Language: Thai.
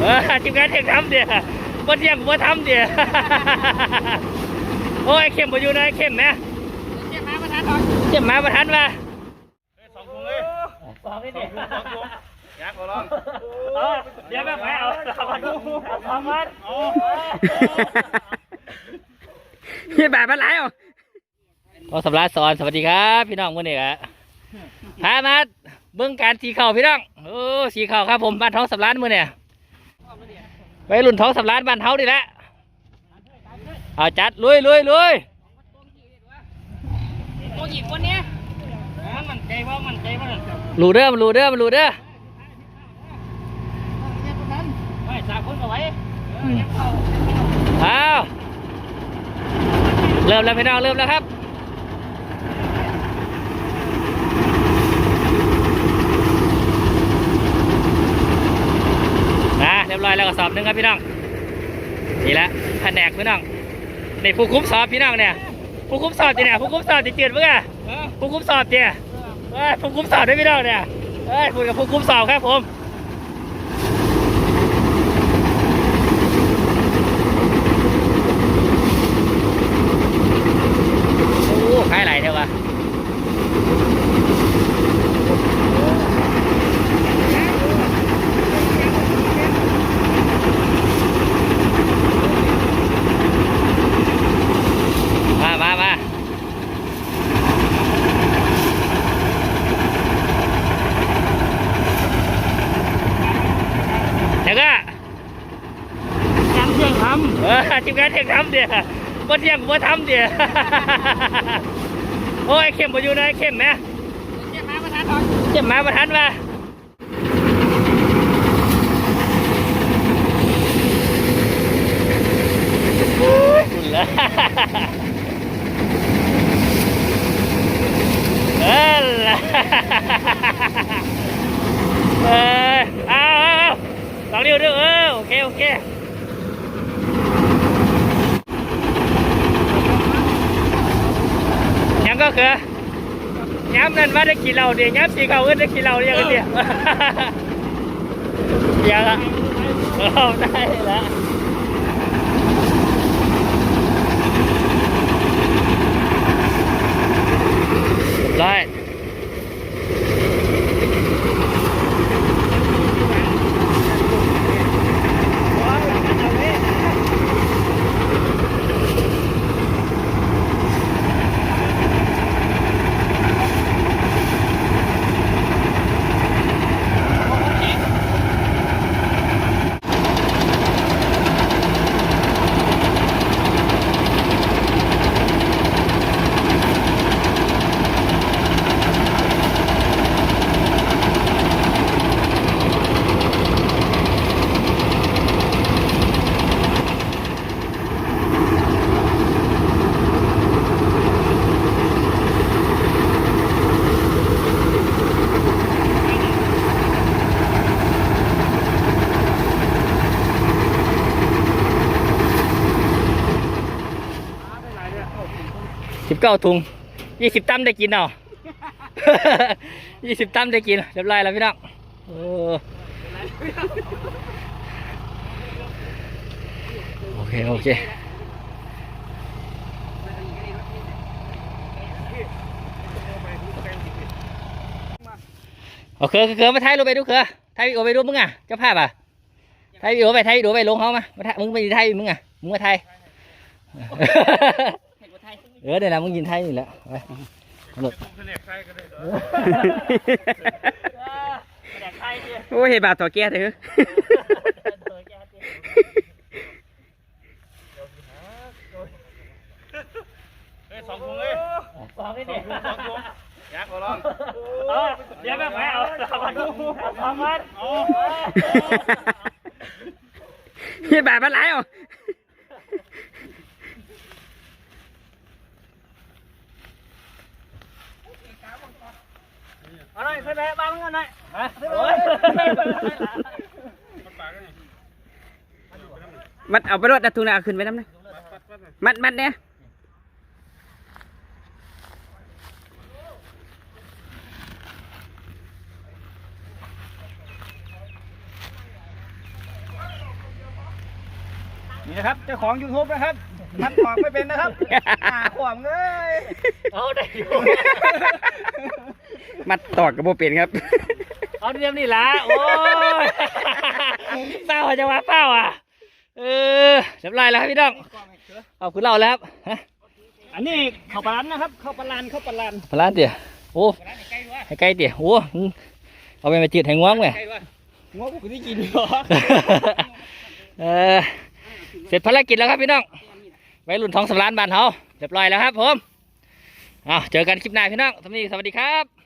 เออทีมงานเที่ยงทำเดี๋ยวบ่เที่ยงบ่ทำเดี๋ยวโอ้ยเข้มบ่อยู่นะเข้มนะเจ็บมาประธานก่อนเข้มมาบ่ทันว่ะสองถุงเลยสองนี่เดียวสองถุงอยากขอลองเอาเดี๋ยวแม่ไปเอาสองพันเอาสองพันโอ้พี่แบบมันไหลอะพอสำราญสอนสวัสดีครับ พี่น้องมื้อนี้ครับพามาเบิ่งการสีเข่าพี่น้องโอ้สีเข่าครับผมบ้านท้องสำราญมื้อเนี่ย ไปรุ่นท้องสำราญบ้านเฮาดิละเอาจัดลุยลุยลุยตัวหยิบคนนี้มันใจว่ามันใจว่ารูเด้อมันรูเด้อมันรูเด้อไม่สามคนเอาไว้เอาเริ่มแล้วพี่น้องเริ่มแล้วครับนะเรียบร้อยแล้วก็ สอบหนึ่งครับพี่น้องนี่แหละแผนกพี่น้องนี่ผู้คุ้มสอบพี่น้องเนี่ยผู้คุ้มสอบจีเนี่ยผู้คุ้มสอบจีเจืดเมื่อผู้คุ้มสอบจีเอ้ยผู้คุ้มสอบด้วยพี่น้องเนี่ยเอ้ยคุยกับผู้คุ้มสอบครับผม โอ้ขายไหลเท่าวะมามามาเดี๋ยวก็ ยังเที่ยง ทีมงานเที่ยงทำเดี๋ยวบ่เที่ยงบ่ทำเดี๋ยวโอ้ยเข้มบ่อยู่นะเข้มนะเจ็บมาประธานก่อนเจ็บหมาประทันมาโอ้ยคุณละเออละเออเอาเอาเอาสองนิ้วด้วยเออโอเคโอเค ยังก็คือย้ำนั่นว่าได้กินเหล้าเดียวย้ำสีเขาก็ได้กินเหล้าเดียวกันเดียวเดี๋ยวละเอาได้แล้วได้ สิบเก้าถุงยี่สิบตั้มได้กินเอาะยี่สิบตั้มได้กินเรียบร้อยแล้วพี่น้องโอ้โอเค โอเคโอเคเคยมาถ่ายรูปไปดูเคยถ่ายวิดีโอไปดูมึงอะเจ้าภาพอะถ่ายวิดีโอไปถ่ายวิดีโอไปลงเขามามาถ่ายมึงไปถ่ายมึงอะมึงมาถ่าย เออเดี๋ยวนะมึงยินไทยนี่แหละไปหลดแผนกใครก็ได้โอ้ยเห็นบาดต่อแก่เถอะเฮ้ยสองถุงเลยสองนี่สอเดีงยวถุงสองถุงอยากขอลองเอาเดี๋ยวแม่ไปเอาสองพันสองพันโอ้พี่แบบมันไหลอะ เอาหน่อยขึ้นไปบ้างกันหน่อยฮะมันปากกันนี่มัดเอาไปรถดัดทุนเอาขึ้นไปน้ำนะปัดปัดปัดมัดมัดเนี่ยนี่นะครับเจ้าของยูทูบนะครับ มัดปากไม่เป็นนะครับหาขวามเลยเอาได้อยู่มัดตอกกับโบเป็นครับ เอาเรียมนี่ละโอ้ยเป้าจะว่าเป้าอะ เออเรียบร้อยแล้วครับพี่น้องเอาคุณเล่าแล้วครับฮะอันนี้ข้าวปลาลันนะครับข้าวปลาลันข้าวปลาลันพลานเตี๋ยโอ้ให้ไกลเตี๋ยโอ้อืมเอาไปมาจืดให้ง่วงไหมงกูได้กินเหรอเออเสร็จภารกิจแล้วครับพี่น้อง ไว้รุ่นท้องสำรานบ้านเขาเรียบร้อยแล้วครับผมเอาเจอกันคลิปหน้าพี่น้องสวัสดีสวัสดีครับ